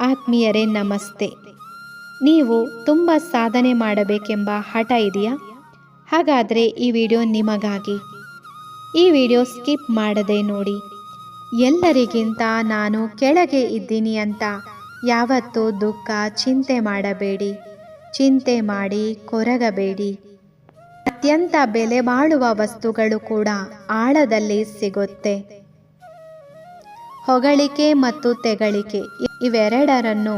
ಆತ್ಮೀಯರೇ, ನಮಸ್ತೆ. ನೀವು ತುಂಬ ಸಾಧನೆ ಮಾಡಬೇಕೆಂಬ ಹಠ ಇದೆಯಾ? ಹಾಗಾದರೆ ಈ ವಿಡಿಯೋ ನಿಮಗಾಗಿ. ಈ ವಿಡಿಯೋ ಸ್ಕಿಪ್ ಮಾಡದೆ ನೋಡಿ. ಎಲ್ಲರಿಗಿಂತ ನಾನು ಕೆಳಗೆ ಇದ್ದೀನಿ ಅಂತ ಯಾವತ್ತೂ ದುಃಖ, ಚಿಂತೆ ಮಾಡಬೇಡಿ. ಚಿಂತೆ ಮಾಡಿ ಕೊರಗಬೇಡಿ. ಅತ್ಯಂತ ಬೆಲೆ ಬಾಳುವ ವಸ್ತುಗಳು ಕೂಡ ಆಳದಲ್ಲಿ ಸಿಗುತ್ತೆ. ಹೊಗಳಿಕೆ ಮತ್ತು ತೆಗಳಿಕೆ ಇವೆರಡರನ್ನು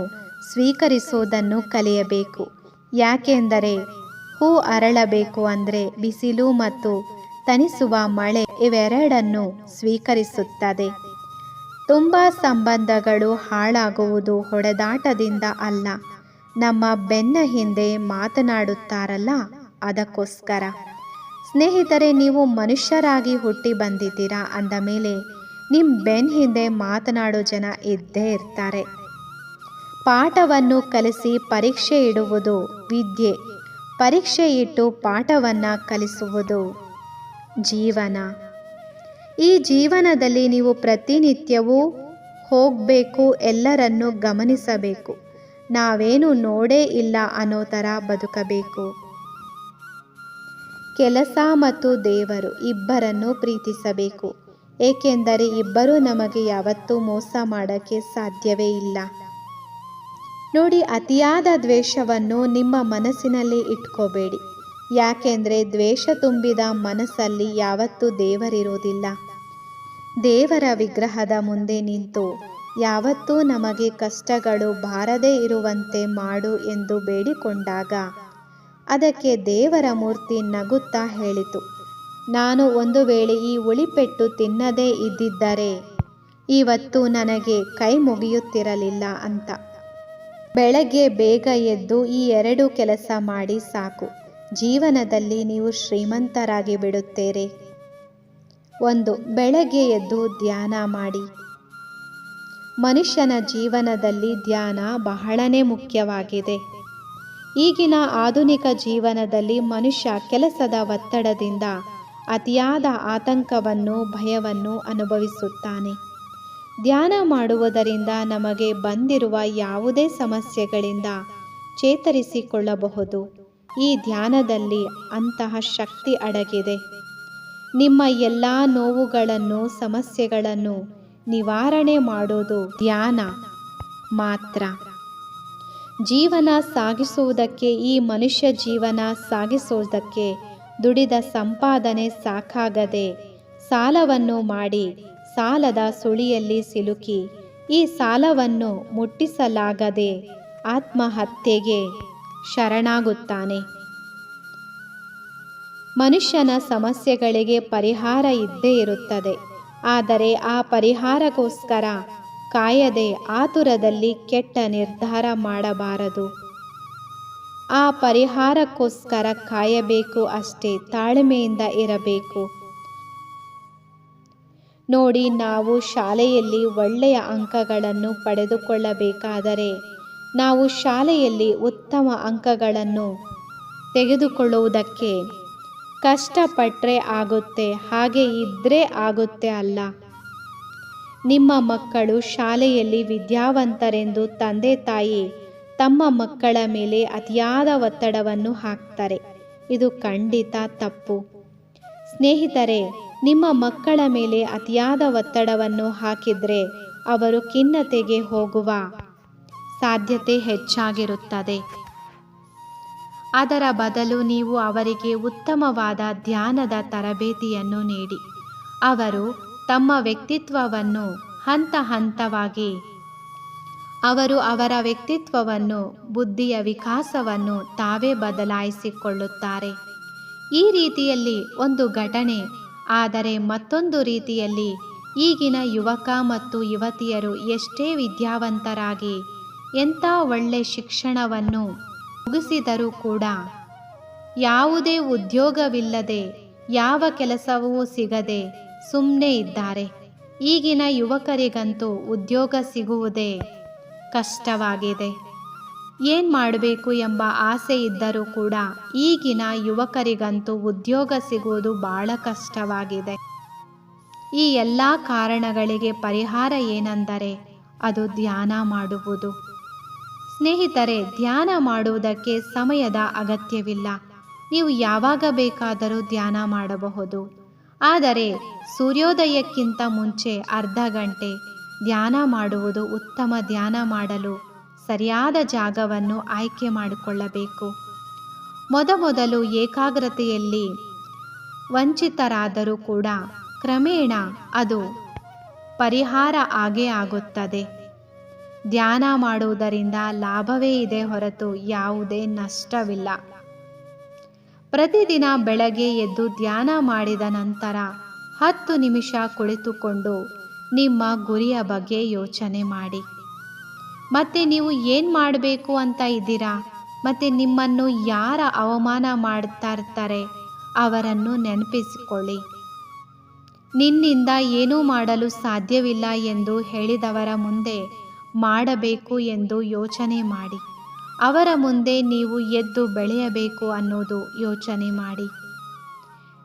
ಸ್ವೀಕರಿಸುವುದನ್ನು ಕಲಿಯಬೇಕು. ಯಾಕೆಂದರೆ ಹೂ ಅರಳಬೇಕು ಅಂದರೆ ಬಿಸಿಲು ಮತ್ತು ತನಿಸುವ ಮಳೆ ಇವೆರಡನ್ನು ಸ್ವೀಕರಿಸುತ್ತದೆ. ತುಂಬ ಸಂಬಂಧಗಳು ಹಾಳಾಗುವುದು ಹೊಡೆದಾಟದಿಂದ ಅಲ್ಲ. ನಮ್ಮ ಬೆನ್ನ ಹಿಂದೆ ಮಾತನಾಡುತ್ತಾರಲ್ಲ, ಅದಕ್ಕೋಸ್ಕರ. ಸ್ನೇಹಿತರೆ, ನೀವು ಮನುಷ್ಯರಾಗಿ ಹುಟ್ಟಿ ಬಂದಿದ್ದೀರಾ ಅಂದ ಮೇಲೆ ನಿಮ್ಮ ಬೆನ್ನ ಹಿಂದೆ ಮಾತನಾಡೋ ಜನ ಇದ್ದೇ ಇರ್ತಾರೆ. ಪಾಠವನ್ನು ಕಲಿಸಿ ಪರೀಕ್ಷೆ ಇಡುವುದು ವಿದ್ಯೆ. ಪರೀಕ್ಷೆ ಇಟ್ಟು ಪಾಠವನ್ನು ಕಲಿಸುವುದು ಜೀವನ. ಈ ಜೀವನದಲ್ಲಿ ನೀವು ಪ್ರತಿನಿತ್ಯವೂ ಹೋಗಬೇಕು, ಎಲ್ಲರನ್ನೂ ಗಮನಿಸಬೇಕು. ನಾವೇನು ನೋಡೇ ಇಲ್ಲ ಅನ್ನೋ ಥರ ಬದುಕಬೇಕು. ಕೆಲಸ ಮತ್ತು ದೇವರು ಇಬ್ಬರನ್ನು ಪ್ರೀತಿಸಬೇಕು. ಏಕೆಂದರೆ ಇಬ್ಬರೂ ನಮಗೆ ಯಾವತ್ತೂ ಮೋಸ ಮಾಡೋಕ್ಕೆ ಸಾಧ್ಯವೇ ಇಲ್ಲ. ನೋಡಿ, ಅತಿಯಾದ ದ್ವೇಷವನ್ನು ನಿಮ್ಮ ಮನಸ್ಸಿನಲ್ಲಿ ಇಟ್ಕೋಬೇಡಿ. ಯಾಕೆಂದರೆ ದ್ವೇಷ ತುಂಬಿದ ಮನಸ್ಸಲ್ಲಿ ಯಾವತ್ತೂ ದೇವರಿರೋದಿಲ್ಲ ದೇವರ ವಿಗ್ರಹದ ಮುಂದೆ ನಿಂತು, ಯಾವತ್ತೂ ನಮಗೆ ಕಷ್ಟಗಳು ಬಾರದೇ ಇರುವಂತೆ ಮಾಡು ಎಂದು ಬೇಡಿಕೊಂಡಾಗ, ಅದಕ್ಕೆ ದೇವರ ಮೂರ್ತಿ ನಗುತ್ತಾ ಹೇಳಿತು. ನಾನು ಒಂದು ವೇಳೆ ಈ ಉಳಿಪೆಟ್ಟು ತಿನ್ನದೇ ಇದ್ದಿದ್ದರೆ ಇವತ್ತು ನನಗೆ ಕೈ ಮುಗಿಯುತ್ತಿರಲಿಲ್ಲ ಅಂತ. ಬೆಳಗ್ಗೆ ಬೇಗ ಎದ್ದು ಈ ಎರಡು ಕೆಲಸ ಮಾಡಿ ಸಾಕು. ಜೀವನದಲ್ಲಿ ನೀವು ಶ್ರೀಮಂತರಾಗಿ ಬಿಡುತ್ತೀರಿ. ಒಂದು, ಬೆಳಗ್ಗೆ ಎದ್ದು ಧ್ಯಾನ ಮಾಡಿ. ಮನುಷ್ಯನ ಜೀವನದಲ್ಲಿ ಧ್ಯಾನ ಬಹಳನೇ ಮುಖ್ಯವಾಗಿದೆ. ಈಗಿನ ಆಧುನಿಕ ಜೀವನದಲ್ಲಿ ಮನುಷ್ಯ ಕೆಲಸದ ಒತ್ತಡದಿಂದ ಅತಿಯಾದ ಆತಂಕವನ್ನು ಭಯವನ್ನು ಅನುಭವಿಸುತ್ತಾನೆ. ಧ್ಯಾನ ಮಾಡುವುದರಿಂದ ನಮಗೆ ಬಂದಿರುವ ಯಾವುದೇ ಸಮಸ್ಯೆಗಳಿಂದ ಚೇತರಿಸಿಕೊಳ್ಳಬಹುದು. ಈ ಧ್ಯಾನದಲ್ಲಿ ಅಂತಹ ಶಕ್ತಿ ಅಡಗಿದೆ. ನಿಮ್ಮ ಎಲ್ಲ ನೋವುಗಳನ್ನು, ಸಮಸ್ಯೆಗಳನ್ನು ನಿವಾರಣೆ ಮಾಡೋದು ಧ್ಯಾನ ಮಾತ್ರ. ಜೀವನ ಸಾಗಿಸುವುದಕ್ಕೆ, ಈ ಮನುಷ್ಯ ಜೀವನ ಸಾಗಿಸುವುದಕ್ಕೆ ದುಡಿದ ಸಂಪಾದನೆ ಸಾಕಾಗದೆ ಸಾಲವನ್ನು ಮಾಡಿ ಸಾಲದ ಸುಳಿಯಲ್ಲಿ ಸಿಲುಕಿ ಈ ಸಾಲವನ್ನು ಮುಟ್ಟಿಸಲಾಗದೆ ಆತ್ಮಹತ್ಯೆಗೆ ಶರಣಾಗುತ್ತಾನೆ. ಮನುಷ್ಯನ ಸಮಸ್ಯೆಗಳಿಗೆ ಪರಿಹಾರ ಇದ್ದೇ ಇರುತ್ತದೆ. ಆದರೆ ಆ ಪರಿಹಾರಕ್ಕೋಸ್ಕರ ಕಾಯದೆ ಆತುರದಲ್ಲಿ ಕೆಟ್ಟ ನಿರ್ಧಾರ ಮಾಡಬಾರದು. ಆ ಪರಿಹಾರಕ್ಕೋಸ್ಕರ ಕಾಯಬೇಕು ಅಷ್ಟೇ, ತಾಳ್ಮೆಯಿಂದ ಇರಬೇಕು. ನೋಡಿ, ನಾವು ಶಾಲೆಯಲ್ಲಿ ಒಳ್ಳೆಯ ಅಂಕಗಳನ್ನು ಪಡೆದುಕೊಳ್ಳಬೇಕಾದರೆ ನಾವು ಶಾಲೆಯಲ್ಲಿ ಉತ್ತಮ ಅಂಕಗಳನ್ನು ತೆಗೆದುಕೊಳ್ಳುವುದಕ್ಕೆ ಕಷ್ಟಪಟ್ಟರೆ ಆಗುತ್ತೆ, ಹಾಗೆ ಇದ್ದರೆ ಆಗುತ್ತೆ ಅಲ್ಲ. ನಿಮ್ಮ ಮಕ್ಕಳು ಶಾಲೆಯಲ್ಲಿ ವಿದ್ಯಾವಂತರೆಂದು ತಂದೆ ತಾಯಿ ತಮ್ಮ ಮಕ್ಕಳ ಮೇಲೆ ಅತಿಯಾದ ಒತ್ತಡವನ್ನು ಹಾಕ್ತಾರೆ. ಇದು ಖಂಡಿತ ತಪ್ಪು. ಸ್ನೇಹಿತರೆ, ನಿಮ್ಮ ಮಕ್ಕಳ ಮೇಲೆ ಅತಿಯಾದ ಒತ್ತಡವನ್ನು ಹಾಕಿದರೆ ಅವರು ಖಿನ್ನತೆಗೆ ಹೋಗುವ ಸಾಧ್ಯತೆ ಹೆಚ್ಚಾಗಿರುತ್ತದೆ. ಅದರ ಬದಲು ನೀವು ಅವರಿಗೆ ಉತ್ತಮವಾದ ಧ್ಯಾನದ ತರಬೇತಿಯನ್ನು ನೀಡಿ. ಅವರು ತಮ್ಮ ವ್ಯಕ್ತಿತ್ವವನ್ನು ಹಂತ ಹಂತವಾಗಿ ಅವರು ಅವರ ವ್ಯಕ್ತಿತ್ವವನ್ನು, ಬುದ್ಧಿಯ ವಿಕಾಸವನ್ನು ತಾವೇ ಬದಲಾಯಿಸಿಕೊಳ್ಳುತ್ತಾರೆ. ಈ ರೀತಿಯಲ್ಲಿ ಒಂದು ಘಟನೆ, ಆದರೆ ಮತ್ತೊಂದು ರೀತಿಯಲ್ಲಿ ಈಗಿನ ಯುವಕ ಮತ್ತು ಯುವತಿಯರು ಎಷ್ಟೇ ವಿದ್ಯಾವಂತರಾಗಿ, ಎಂಥ ಒಳ್ಳೆ ಶಿಕ್ಷಣವನ್ನು ಮುಗಿಸಿದರೂ ಕೂಡ ಯಾವುದೇ ಉದ್ಯೋಗವಿಲ್ಲದೆ, ಯಾವ ಕೆಲಸವೂ ಸಿಗದೆ ಸುಮ್ಮನೆ ಇದ್ದಾರೆ. ಈಗಿನ ಯುವಕರಿಗಂತೂ ಉದ್ಯೋಗ ಸಿಗುವುದೇ ಕಷ್ಟವಾಗಿದೆ. ಏನು ಮಾಡಬೇಕು ಎಂಬ ಆಸೆ ಇದ್ದರೂ ಕೂಡ ಈಗಿನ ಯುವಕರಿಗಂತೂ ಉದ್ಯೋಗ ಸಿಗುವುದು ಬಹಳ ಕಷ್ಟವಾಗಿದೆ. ಈ ಎಲ್ಲ ಕಾರಣಗಳಿಗೆ ಪರಿಹಾರ ಏನೆಂದರೆ ಅದು ಧ್ಯಾನ ಮಾಡುವುದು. ಸ್ನೇಹಿತರೆ, ಧ್ಯಾನ ಮಾಡುವುದಕ್ಕೆ ಸಮಯದ ಅಗತ್ಯವಿಲ್ಲ. ನೀವು ಯಾವಾಗ ಬೇಕಾದರೂ ಧ್ಯಾನ ಮಾಡಬಹುದು. ಆದರೆ ಸೂರ್ಯೋದಯಕ್ಕಿಂತ ಮುಂಚೆ ಅರ್ಧ ಗಂಟೆ ಧ್ಯಾನ ಮಾಡುವುದು ಉತ್ತಮ ಧ್ಯಾನ ಮಾಡಲು ಸರಿಯಾದ ಜಾಗವನ್ನು ಆಯ್ಕೆ ಮಾಡಿಕೊಳ್ಳಬೇಕು. ಮೊದಮೊದಲು ಏಕಾಗ್ರತೆಯಲ್ಲಿ ವಂಚಿತರಾದರೂ ಕೂಡ ಕ್ರಮೇಣ ಅದು ಪರಿಹಾರ ಆಗೇ ಆಗುತ್ತದೆ. ಧ್ಯಾನ ಮಾಡುವುದರಿಂದ ಲಾಭವೇ ಇದೆ ಹೊರತು ಯಾವುದೇ ನಷ್ಟವಿಲ್ಲ. ಪ್ರತಿದಿನ ಬೆಳಗ್ಗೆ ಎದ್ದು ಧ್ಯಾನ ಮಾಡಿದ ನಂತರ ಹತ್ತು ನಿಮಿಷ ಕುಳಿತುಕೊಂಡು ನಿಮ್ಮ ಗುರಿಯ ಬಗ್ಗೆ ಯೋಚನೆ ಮಾಡಿ. ಮತ್ತೆ ನೀವು ಏನು ಮಾಡಬೇಕು ಅಂತ ಇದ್ದೀರಾ? ಮತ್ತು ನಿಮ್ಮನ್ನು ಯಾರ ಅವಮಾನ ಮಾಡ್ತಾ ಇರ್ತಾರೆ? ಅವರನ್ನು ನೆನಪಿಸಿಕೊಳ್ಳಿ. ನಿನ್ನಿಂದ ಏನೂ ಮಾಡಲು ಸಾಧ್ಯವಿಲ್ಲ ಎಂದು ಹೇಳಿದವರ ಮುಂದೆ ಮಾಡಬೇಕು ಎಂದು ಯೋಚನೆ ಮಾಡಿ. ಅವರ ಮುಂದೆ ನೀವು ಎದ್ದು ಬೆಳೆಯಬೇಕು ಅನ್ನೋದು ಯೋಚನೆ ಮಾಡಿ.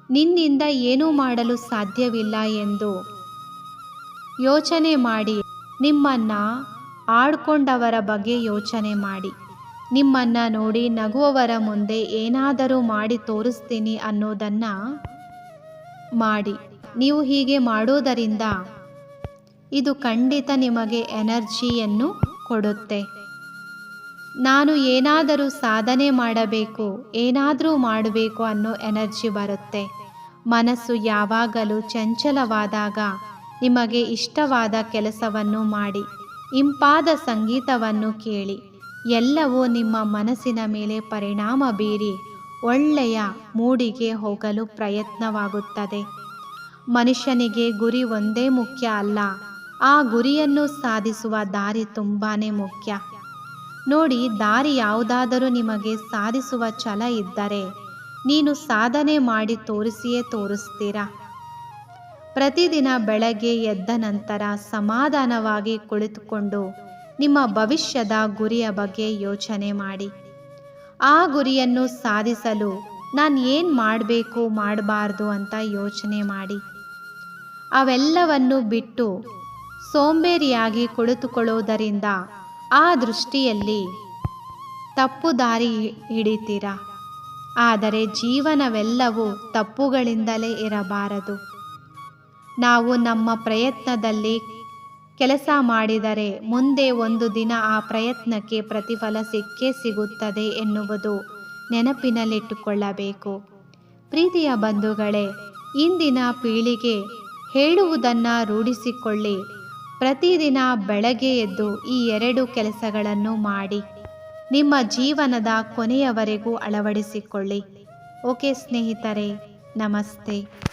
ನಿನ್ನಿಂದ ಏನೂ ಮಾಡಲು ಸಾಧ್ಯವಿಲ್ಲ ಎಂದು ಯೋಚನೆ ಮಾಡಿ, ನಿಮ್ಮನ್ನು ಆಡ್ಕೊಂಡವರ ಬಗ್ಗೆ ಯೋಚನೆ ಮಾಡಿ. ನಿಮ್ಮನ್ನ ನೋಡಿ ನಗುವವರ ಮುಂದೆ ಏನಾದರೂ ಮಾಡಿ ತೋರಿಸ್ತೀನಿ ಅನ್ನೋದನ್ನು ಮಾಡಿ. ನೀವು ಹೀಗೆ ಮಾಡೋದರಿಂದ ಇದು ಖಂಡಿತ ನಿಮಗೆ ಎನರ್ಜಿಯನ್ನು ಕೊಡುತ್ತೆ. ನಾನು ಏನಾದರೂ ಸಾಧನೆ ಮಾಡಬೇಕು, ಏನಾದರೂ ಮಾಡಬೇಕು ಅನ್ನೋ ಎನರ್ಜಿ ಬರುತ್ತೆ. ಮನಸ್ಸು ಯಾವಾಗಲೂ ಚಂಚಲವಾದಾಗ ನಿಮಗೆ ಇಷ್ಟವಾದ ಕೆಲಸವನ್ನು ಮಾಡಿ, ಇಂಪಾದ ಸಂಗೀತವನ್ನು ಕೇಳಿ, ಎಲ್ಲವೂ ನಿಮ್ಮ ಮನಸ್ಸಿನ ಮೇಲೆ ಪರಿಣಾಮ ಬೀರಿ ಒಳ್ಳೆಯ ಮೂಡಿಗೆ ಹೋಗಲು ಪ್ರಯತ್ನವಾಗುತ್ತದೆ. ಮನುಷ್ಯನಿಗೆ ಗುರಿ ಒಂದೇ ಮುಖ್ಯ ಅಲ್ಲ, ಆ ಗುರಿಯನ್ನು ಸಾಧಿಸುವ ದಾರಿ ತುಂಬಾ ಮುಖ್ಯ. ನೋಡಿ, ದಾರಿ ಯಾವುದಾದರೂ ನಿಮಗೆ ಸಾಧಿಸುವ ಛಲ ಇದ್ದರೆ, ನೀನು ಸಾಧನೆ ಮಾಡಿ ತೋರಿಸಿಯೇ ತೋರಿಸ್ತೀರಾ? ಪ್ರತಿದಿನ ಬೆಳಗ್ಗೆ ಎದ್ದ ನಂತರ ಸಮಾಧಾನವಾಗಿ ಕುಳಿತುಕೊಂಡು ನಿಮ್ಮ ಭವಿಷ್ಯದ ಗುರಿಯ ಬಗ್ಗೆ ಯೋಚನೆ ಮಾಡಿ. ಆ ಗುರಿಯನ್ನು ಸಾಧಿಸಲು ನಾನು ಏನು ಮಾಡಬೇಕು ಮಾಡಬಾರ್ದು ಅಂತ ಯೋಚನೆ ಮಾಡಿ. ಅವೆಲ್ಲವನ್ನು ಬಿಟ್ಟು ಸೋಂಬೇರಿಯಾಗಿ ಕುಳಿತುಕೊಳ್ಳುವುದರಿಂದ ಆ ದೃಷ್ಟಿಯಲ್ಲಿ ತಪ್ಪು ದಾರಿ ಹಿಡಿತೀರಾ? ಆದರೆ ಜೀವನವೆಲ್ಲವೂ ತಪ್ಪುಗಳಿಂದಲೇ ಇರಬಾರದು. ನಾವು ನಮ್ಮ ಪ್ರಯತ್ನದಲ್ಲಿ ಕೆಲಸ ಮಾಡಿದರೆ ಮುಂದೆ ಒಂದು ದಿನ ಆ ಪ್ರಯತ್ನಕ್ಕೆ ಪ್ರತಿಫಲ ಸಿಕ್ಕೇ ಸಿಗುತ್ತದೆ ಎನ್ನುವುದು ನೆನಪಿನಲ್ಲಿಟ್ಟುಕೊಳ್ಳಬೇಕು. ಪ್ರೀತಿಯ ಬಂಧುಗಳೇ, ಇಂದಿನ ಪೀಳಿಗೆ ಹೇಳುವುದನ್ನು ರೂಢಿಸಿಕೊಳ್ಳಿ. ಪ್ರತಿದಿನ ಬೆಳಗ್ಗೆ ಎದ್ದು ಈ ಎರಡು ಕೆಲಸಗಳನ್ನು ಮಾಡಿ. ನಿಮ್ಮ ಜೀವನದ ಕೊನೆಯವರೆಗೂ ಅಳವಡಿಸಿಕೊಳ್ಳಿ. ಓಕೆ ಸ್ನೇಹಿತರೆ, ನಮಸ್ತೆ.